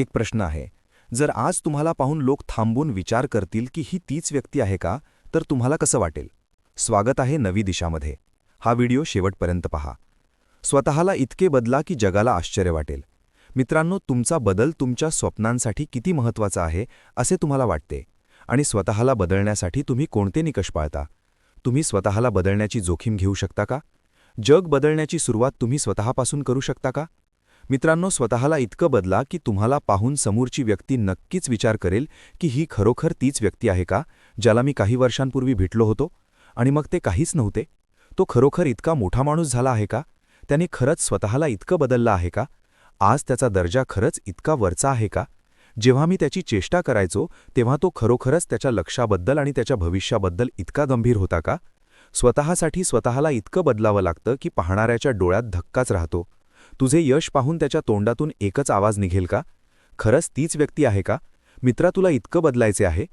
एक प्रश्न आहे. जर आज तुम्हाला पाहून लोक थांबून विचार करतील की ही तीच व्यक्ती आहे का तर तुम्हाला कसं वाटेल? स्वागत आहे नवी दिशामध्ये. हा व्हिडिओ शेवटपर्यंत पहा. स्वतःला इतके बदला की जगाला आश्चर्य वाटेल. मित्रांनो तुमचा बदल तुमच्या स्वप्नांसाठी किती महत्त्वाचा आहे असे तुम्हाला वाटते? आणि स्वतःला बदलण्यासाठी तुम्ही कोणते निकष पाळता? तुम्ही स्वतःला बदलण्याची जोखीम घेऊ शकता का? जग बदलण्याची सुरुवात तुम्ही स्वतःपासून करू शकता का? मित्रांनो स्वतःला इतकं बदला की तुम्हाला पाहून समोरची व्यक्ती नक्कीच विचार करेल की ही खरोखर तीच व्यक्ती आहे का ज्याला मी काही वर्षांपूर्वी भेटलो होतो आणि मग ते काहीच नव्हते? तो खरोखर इतका मोठा माणूस झाला आहे का? त्याने खरंच स्वतःला इतकं बदललं आहे का? आज त्याचा दर्जा खरंच इतका वरचा आहे का? जेव्हा मी त्याची चेष्टा करायचो तेव्हा तो खरोखरच त्याच्या लक्षाबद्दल आणि त्याच्या भविष्याबद्दल इतका गंभीर होता का? स्वतःसाठी स्वतःला इतकं बदलावं लागतं की पाहणाऱ्याच्या डोळ्यात धक्काच राहतो. तुझे यश पाहून त्याच्या तोंडातून एकच आवाज निघेल का? खरंच तीच व्यक्ती आहे का? मित्रा तुला इतकं बदलायचे आहे?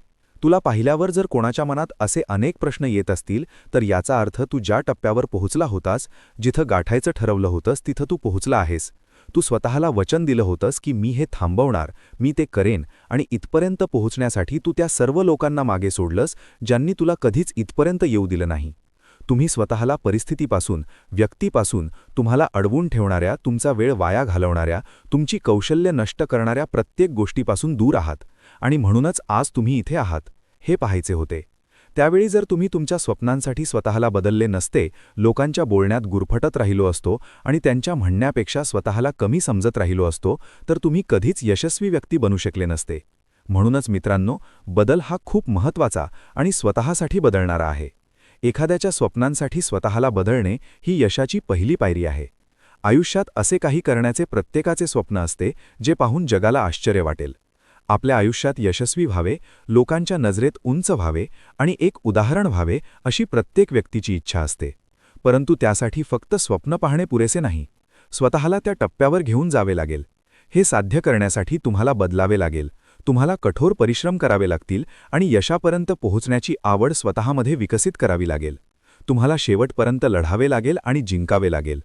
तुला पाहिल्यावर जर कोणाच्या मनात असे अनेक प्रश्न येत असतील तर याचा अर्थ तू ज्या टप्प्यावर पोहोचला होतास जिथं गाठायचं ठरवलं होतंस तिथं तू पोहोचला आहेस. तू स्वतःला वचन दिलं होतंस की मी हे थांबवणार मी ते करेन आणि इथपर्यंत पोहोचण्यासाठी तू त्या सर्व लोकांना मागे सोडलंस ज्यांनी तुला कधीच इथपर्यंत येऊ दिलं नाही. तुम्ही स्वतःला परिस्थितीपासून व्यक्तीपासून तुम्हाला अडवून ठेवणाऱ्या तुमचा वेळ वाया घालवणाऱ्या तुमची कौशल्य नष्ट करणाऱ्या प्रत्येक गोष्टीपासून दूर आहात आणि म्हणूनच आज तुम्ही इथे आहात हे पाहायचे होते. त्यावेळी जर तुम्ही तुमच्या स्वप्नांसाठी स्वतःला बदलले नसते लोकांच्या बोलण्यात गुरफटत राहिलो असतो आणि त्यांच्या म्हणण्यापेक्षा स्वतःला कमी समजत राहिलो असतो तर तुम्ही कधीच यशस्वी व्यक्ती बनू शकले नसते. म्हणूनच मित्रांनो बदल हा खूप महत्त्वाचा आणि स्वतःसाठी बदलणारा आहे. एखाद्याच्या स्वप्नांसाठी स्वतःला बदलणे ही यशाची पहिली पायरी आहे. आयुष्यात असे काही करण्याचे प्रत्येकाचे स्वप्न असते जे पाहून जगाला आश्चर्य वाटेल. आपल्या आयुष्यात यशस्वी व्हावे लोकांच्या नजरेत उंच व्हावे आणि एक उदाहरण व्हावे अशी प्रत्येक व्यक्तीची इच्छा असते. परंतु त्यासाठी फक्त स्वप्न पाहणे पुरेसे नाही. स्वतःला त्या टप्प्यावर घेऊन जावे लागेल. हे साध्य करण्यासाठी तुम्हाला बदलावे लागेल. तुम्हाला कठोर परिश्रम करावे लागतील आणि यशापर्यंत पोहोचण्याची आवड स्वतःमध्ये विकसित करावी लागेल. तुम्हाला शेवटपर्यंत लढावे लागेल आणि जिंकावे लागेल.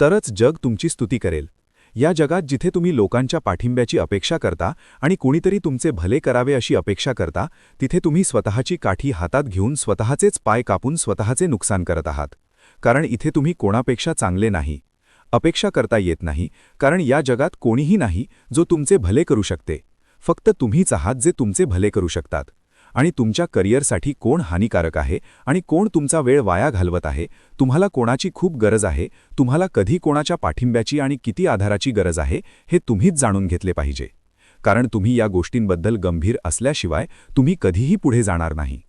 तरच जग तुमची स्तुती करेल. या जगात जिथे तुम्ही लोकांच्या पाठिंब्याची अपेक्षा करता आणि कुणीतरी तुमचे भले करावे अशी अपेक्षा करता तिथे तुम्ही स्वतःची काठी हातात घेऊन स्वतःचेच पाय कापून स्वतःचे नुकसान करत आहात. कारण इथे तुम्ही कोणापेक्षा चांगले नाही. अपेक्षा करता येत नाही कारण या जगात कोणीही नाही जो तुमचे भले करू शकते. फक्त तुम्हीच आहात जे तुमचे भले करू शकतात. आणि तुमच्या करिअरसाठी कोण हानिकारक आहे आणि कोण तुमचा वेळ वाया घालवत आहे तुम्हाला कोणाची खूप गरज आहे तुम्हाला कधी कोणाच्या पाठिंब्याची आणि किती आधाराची गरज आहे हे तुम्हीच जाणून घेतले पाहिजे. कारण तुम्ही या गोष्टींबद्दल गंभीर असल्याशिवाय तुम्ही कधीही पुढे जाणार नाही.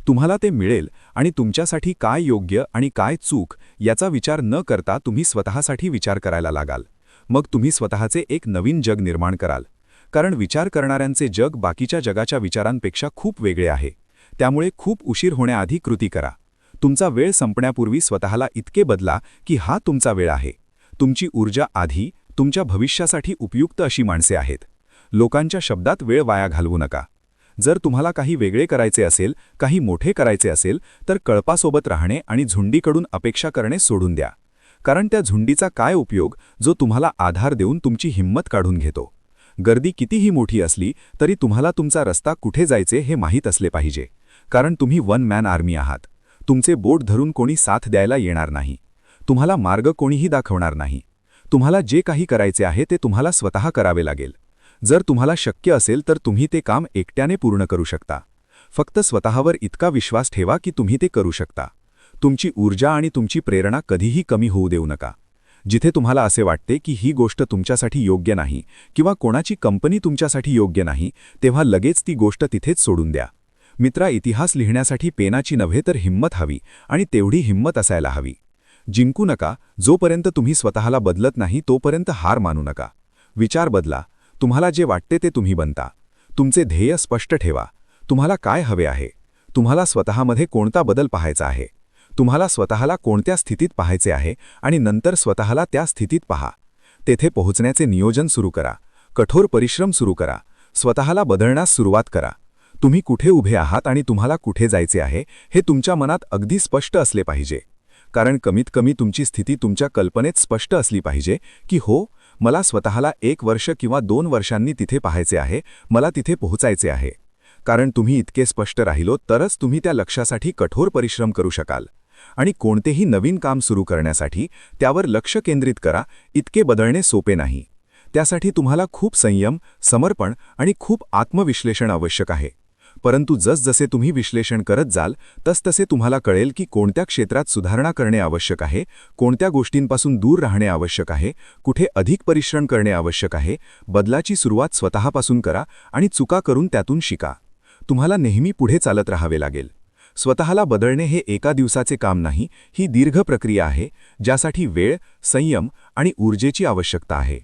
तुम्हाला ते मिळेल आणि तुमच्यासाठी काय योग्य आणि काय चूक याचा विचार न करता तुम्ही स्वतःसाठी विचार करायला लागाल. मग तुम्ही स्वतःचे एक नवीन जग निर्माण कराल. कारण विचार करणाऱ्यांचे जग बाकीच्या जगाच्या विचारांपेक्षा खूप वेगळे आहे. त्यामुळे खूप उशीर होण्याआधी कृती करा. तुमचा वेळ संपण्यापूर्वी स्वतःला इतके बदला की हा तुमचा वेळ आहे. तुमची ऊर्जा आधी तुमच्या भविष्यासाठी उपयुक्त अशी माणसे आहेत. लोकांच्या शब्दात वेळ वाया घालवू नका. जर तुम्हाला काही वेगळे करायचे असेल काही मोठे करायचे असेल तर कळपासोबत राहणे आणि झुंडीकडून अपेक्षा करणे सोडून द्या. कारण त्या झुंडीचा काय उपयोग जो तुम्हाला आधार देऊन तुमची हिंमत काढून घेतो. गर्दी कितीही मोठी असली तरी तुम्हाला तुमचा रस्ता कुठे जायचे हे माहीत असले पाहिजे. कारण तुम्ही वन मॅन आर्मी आहात. तुमचे बोट धरून कोणी साथ द्यायला येणार नाही. तुम्हाला मार्ग कोणीही दाखवणार नाही. तुम्हाला जे काही करायचे आहे ते तुम्हाला स्वतः करावे लागेल. जर तुम्हाला शक्य असेल तर तुम्ही ते काम एकट्याने पूर्ण करू शकता. फक्त स्वतःवर इतका विश्वास ठेवा की तुम्ही ते करू शकता. तुमची ऊर्जा आणि तुमची प्रेरणा कधीही कमी होऊ देऊ नका. जिथे तुम्हाला असे वाटते की ही गोष्ट तुमच्यासाठी योग्य नाही किंवा कोणाची कंपनी तुमच्यासाठी योग्य नाही तेव्हा लगेच ती गोष्ट तिथेच सोडून द्या. मित्रा इतिहास लिहिण्यासाठी पेनाची नव्हे तर हिंमत हवी आणि तेवढी हिंमत असायला हवी. जिंकू नका जोपर्यंत तुम्ही स्वतःला बदलत नाही तोपर्यंत हार मानू नका. विचार बदला. तुम्हाला जे वाटते ते तुम्ही बनता. तुमचे ध्येय स्पष्ट ठेवा. तुम्हाला काय हवे आहे? तुम्हाला स्वतःमध्ये कोणता बदल पाहायचा आहे? तुम्हाला स्वतःला कोणत्या स्थितीत पाहायचे आहे आणि नंतर स्वतःला त्या स्थितीत पहा. तेथे पोहोचण्याचे नियोजन सुरू करा. कठोर परिश्रम सुरू करा. स्वतःला बदलण्यास सुरुवात करा. तुम्ही कुठे उभे आहात आणि तुम्हाला कुठे जायचे आहे हे तुमच्या मनात अगदी स्पष्ट असले पाहिजे. कारण कमीत कमी तुमची स्थिती तुमच्या कल्पनेत स्पष्ट असली पाहिजे की हो मला स्वतःला एक वर्ष किंवा दोन वर्षांनी तिथे पाहायचे आहे मला तिथे पोहोचायचे आहे. कारण तुम्ही इतके स्पष्ट राहिलो तरच तुम्ही त्या लक्ष्यासाठी कठोर परिश्रम करू शकाल. आणि कोणतेही नवीन काम सुरू करण्यासाठी त्यावर लक्ष केंद्रित करा इतके बदलणे सोपे नाही. त्यासाठी तुम्हाला खूप संयम समर्पण आणि खूप आत्मविश्लेषण आवश्यक आहे. परंतु जसजसे तुम्ही विश्लेषण करत जाल तसतसे तुम्हाला कळेल की कोणत्या क्षेत्रात सुधारणा करणे आवश्यक आहे कोणत्या गोष्टींपासून दूर राहणे आवश्यक आहे कुठे अधिक परिश्रम करणे आवश्यक आहे बदलाची सुरुवात स्वतःपासून करा आणि चुका करून त्यातून शिका. तुम्हाला नेहमी पुढे चालत राहावे लागेल. स्वतःला बदलणे हे एका दिवसाचे काम नाही ही दीर्घ प्रक्रिया आहे ज्यासाठी वेळ संयम आणि ऊर्जेची आवश्यकता आहे.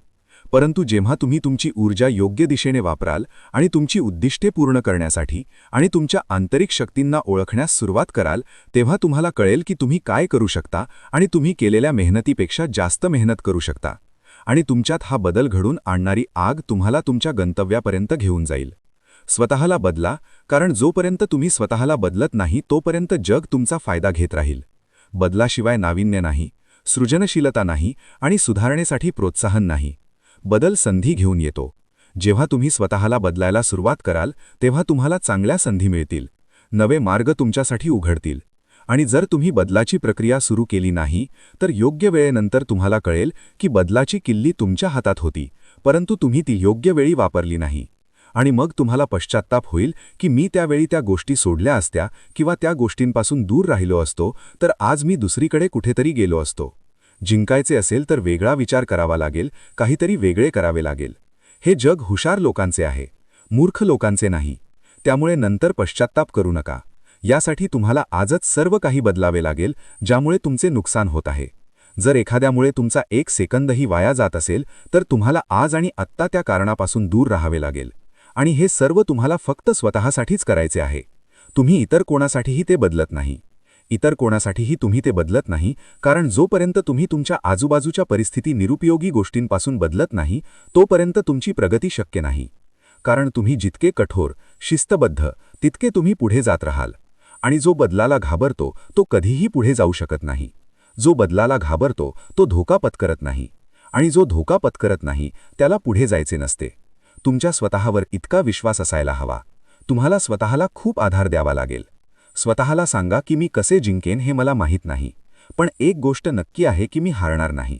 परंतु जेव्हा तुम्ही तुमची ऊर्जा योग्य दिशेने वापराल आणि तुमची उद्दिष्टे पूर्ण करण्यासाठी आणि तुमच्या आंतरिक शक्तींना ओळखण्यास सुरुवात कराल तेव्हा तुम्हाला कळेल की तुम्ही काय करू शकता आणि तुम्ही केलेल्या मेहनतीपेक्षा जास्त मेहनत करू शकता. आणि तुमच्यात हा बदल घडून आणणारी आग तुम्हाला तुमच्या गंतव्यापर्यंत घेऊन जाईल. स्वतःला बदला कारण जोपर्यंत तुम्ही स्वतःला बदलत नाही तोपर्यंत जग तुमचा फायदा घेत राहील. बदलाशिवाय नाविन्य नाही सृजनशीलता नाही आणि सुधारणेसाठी प्रोत्साहन नाही. बदल संधी घेऊन येतो. जेव्हा तुम्ही स्वतःला बदलायला सुरुवात कराल तेव्हा तुम्हाला चांगल्या संधी मिळतील. नवे मार्ग तुमच्यासाठी उघडतील. आणि जर तुम्ही बदलाची प्रक्रिया सुरू केली नाही तर योग्य वेळेनंतर तुम्हाला कळेल की बदलाची किल्ली तुमच्या हातात होती परंतु तुम्ही ती योग्य वेळी वापरली नाही. आणि मग तुम्हाला पश्चात्ताप होईल की मी त्यावेळी त्या गोष्टी सोडल्या असत्या किंवा त्या गोष्टींपासून दूर राहिलो असतो तर आज मी दुसरीकडे कुठेतरी गेलो असतो. जिंकायचे असेल तर वेगळा विचार करावा लागेल काहीतरी वेगळे करावे लागेल. हे जग हुशार लोकांचे आहे मूर्ख लोकांचे नाही. त्यामुळे नंतर पश्चात्ताप करू नका. यासाठी तुम्हाला आजच सर्व काही बदलावे लागेल ज्यामुळे तुमचे नुकसान होत आहे. जर एखाद्यामुळे तुमचा एक सेकंदही वाया जात असेल तर तुम्हाला आज आणि आत्ता त्या कारणापासून दूर राहावे लागेल. आणि हे सर्व तुम्हाला फक्त स्वतःसाठीच करायचे आहे. तुम्ही इतर कोणासाठीही ते बदलत नाही. इतर कोणासाठीही तुम्ही ते बदलत नाही कारण जोपर्यंत तुम्ही तुमच्या आजूबाजूच्या परिस्थिती निरुपयोगी गोष्टींपासून बदलत नाही तोपर्यंत तुमची प्रगती शक्य नाही. कारण तुम्ही जितके कठोर शिस्तबद्ध तितके तुम्ही पुढे जात राहाल. आणि जो बदलाला घाबरतो तो कधीही पुढे जाऊ शकत नाही. जो बदलाला घाबरतो तो धोका पत्करत नाही. आणि जो धोका पत्करत नाही त्याला पुढे जायचे नसते. तुमच्या स्वतःवर इतका विश्वास असायला हवा. तुम्हाला स्वतःला खूप आधार द्यावा लागेल. स्वतःला सांगा की मी कसे जिंकेन हे मला माहीत नाही. पण एक गोष्ट नक्की आहे की मी हारणार नाही.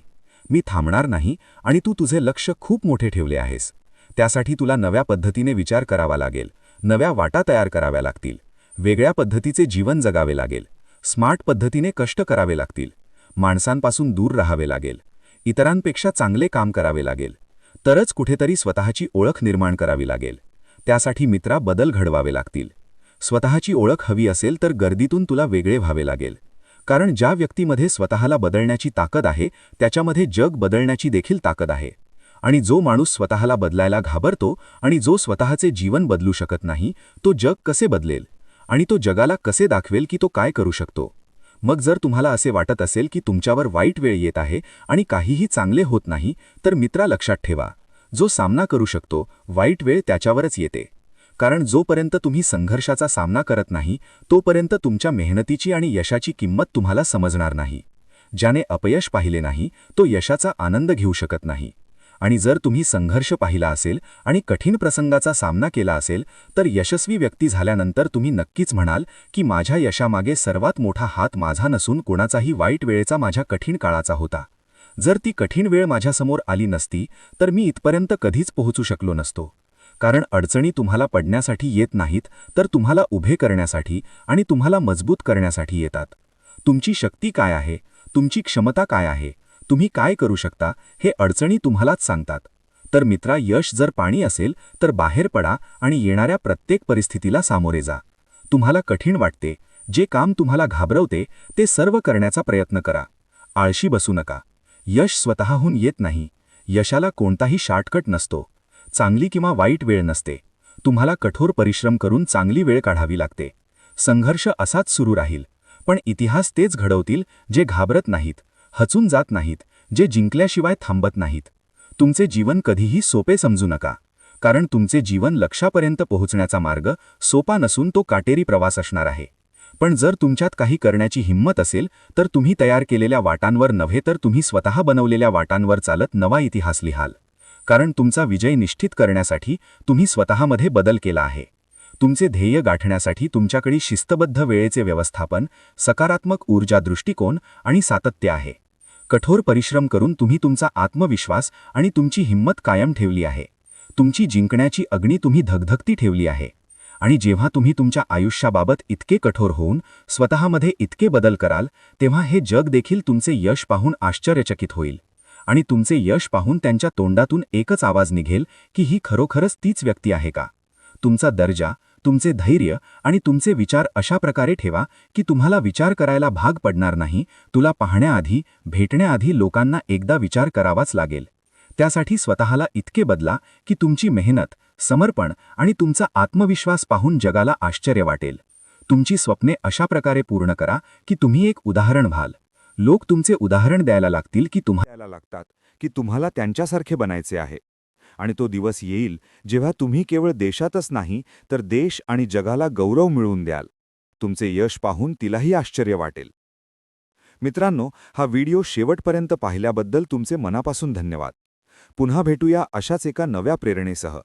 मी थांबणार नाही आणि तू तुझे लक्ष खूप मोठे ठेवले आहेस. त्यासाठी तुला नव्या पद्धतीने विचार करावा लागेल. नव्या वाटा तयार कराव्या लागतील. वेगळ्या पद्धतीचे जीवन जगावे लागेल. स्मार्ट पद्धतीने कष्ट करावे लागतील. माणसांपासून दूर राहावे लागेल. इतरांपेक्षा चांगले काम करावे लागेल. तरच कुठेतरी स्वतःची ओळख निर्माण करावी लागेल. त्यासाठी मित्रा बदल घडवावे लागतील. स्वतःची ओळख हवी असेल तर गर्दीतून तुला वेगळे व्हावे लागेल. कारण ज्या व्यक्तीमध्ये स्वतःला बदलण्याची ताकद आहे त्याच्यामध्ये जग बदलण्याची देखील ताकद आहे. आणि जो माणूस स्वतःला बदलायला घाबरतो आणि जो स्वतःचे जीवन बदलू शकत नाही तो जग कसे बदलेल? आणि तो जगाला कसे दाखवेल की तो काय करू शकतो? मग जर तुम्हाला असे वाटत असेल की तुमच्यावर वाईट वेळ येत आहे आणि काहीही चांगले होत नाही तर मित्रा लक्षात ठेवा. जो सामना करू शकतो वाईट वेळ त्याच्यावरच येते. कारण जोपर्यंत तुम्ही संघर्षाचा सामना करत नाही तोपर्यंत तुमच्या मेहनतीची आणि यशाची किंमत तुम्हाला समजणार नाही. ज्याने अपयश पाहिले नाही तो यशाचा आनंद घेऊ शकत नाही. आणि जर तुम्ही संघर्ष पाहिला असेल आणि कठीण प्रसंगाचा सामना केला असेल तर यशस्वी व्यक्ती झाल्यानंतर तुम्ही नक्कीच म्हणाल की माझ्या यशामागे सर्वात मोठा हात माझा नसून कोणाचाही वाईट वेळेचा माझ्या कठीण काळाचा होता. जर ती कठीण वेळ माझ्यासमोर आली नसती तर मी इथपर्यंत कधीच पोहोचू शकलो नसतो. कारण अडचणी तुम्हाला पडण्यासाठी येत नाहीत तर तुम्हाला उभे करण्यासाठी आणि तुम्हाला मजबूत करण्यासाठी येतात. तुमची शक्ती काय आहे? तुमची क्षमता काय आहे? तुम्ही काय करू शकता हे अडचणी तुम्हालाच सांगतात. तर मित्रा यश जर पाणी असेल तर बाहेर पडा आणि येणाऱ्या प्रत्येक परिस्थितीला सामोरे जा. तुम्हाला कठीण वाटते. जे काम तुम्हाला घाबरवते ते सर्व करण्याचा प्रयत्न करा. आळशी बसू नका. यश स्वतःहून येत नाही. यशाला कोणताही शॉर्टकट नसतो. चांगली किंवा वाईट वेळ नसते. तुम्हाला कठोर परिश्रम करून चांगली वेळ काढावी लागते. संघर्ष असाच सुरू राहील. पण इतिहास तेच घडवतील जे घाबरत नाहीत. हचून जात नाहीत जे जिंकल्याशिवाय थांबत नाहीत. तुमचे जीवन कधीही सोपे समजू नका. कारण तुमचे जीवन लक्षापर्यंत पोहोचण्याचा मार्ग सोपा नसून तो काटेरी प्रवास असणार आहे. पण जर तुमच्यात काही करण्याची हिंमत असेल तर तुम्ही तयार केलेल्या वाटांवर नव्हे तर तुम्ही स्वतः बनवलेल्या वाटांवर चालत नवा इतिहास लिहाल. कारण तुमचा विजय निश्चित करण्यासाठी तुम्ही स्वतःमध्ये बदल केला आहे. तुमचे ध्येय गाठण्यासाठी तुमच्याकडे शिस्तबद्ध वेळेचे व्यवस्थापन सकारात्मक ऊर्जा दृष्टिकोन आणि सातत्य आहे. कठोर परिश्रम करून तुम्ही तुमचा आत्मविश्वास आणि तुमची हिंमत कायम ठेवली आहे. तुमची जिंकण्याची अग्नी तुम्ही धगधगती ठेवली आहे. आणि जेव्हा तुम्ही तुमच्या आयुष्याबाबत इतके कठोर होऊन स्वतःमध्ये इतके बदल कराल तेव्हा हे जग देखील तुमचे यश पाहून आश्चर्यचकित होईल. आणि तुमचे यश पाहून त्यांच्या तोंडातून एकच आवाज निघेल की ही खरोखरच तीच व्यक्ती आहे का? तुमचा दर्जा तुमचे धैर्य आणि तुमचे विचार अशा प्रकारे ठेवा की तुम्हाला विचार करायला भाग पडणार नाही. तुला पाहण्याआधी भेटण्याआधी लोकांना एकदा विचार करावाच लागेल. त्यासाठी स्वतःला इतके बदला की तुमची मेहनत समर्पण आणि तुमचा आत्मविश्वास पाहून जगाला आश्चर्य वाटेल. तुमची स्वप्ने अशा प्रकारे पूर्ण करा की तुम्ही एक उदाहरण व्हाल. लोक तुमचे उदाहरण द्यायला लागतील की तुम्हाला लागतात की तुम्हाला त्यांच्यासारखे बनायचे आहे. आणि तो दिवस येईल जेव्हा तुम्ही केवळ देशातच नाही तर देश आणि जगाला गौरव मिळवून द्याल. तुमचे यश पाहून तिलाही आश्चर्य वाटेल. मित्रांनो हा व्हिडिओ शेवटपर्यंत पाहिल्याबद्दल तुमचे मनापासून धन्यवाद. पुन्हा भेटूया अशाच एका नव्या प्रेरणेसह.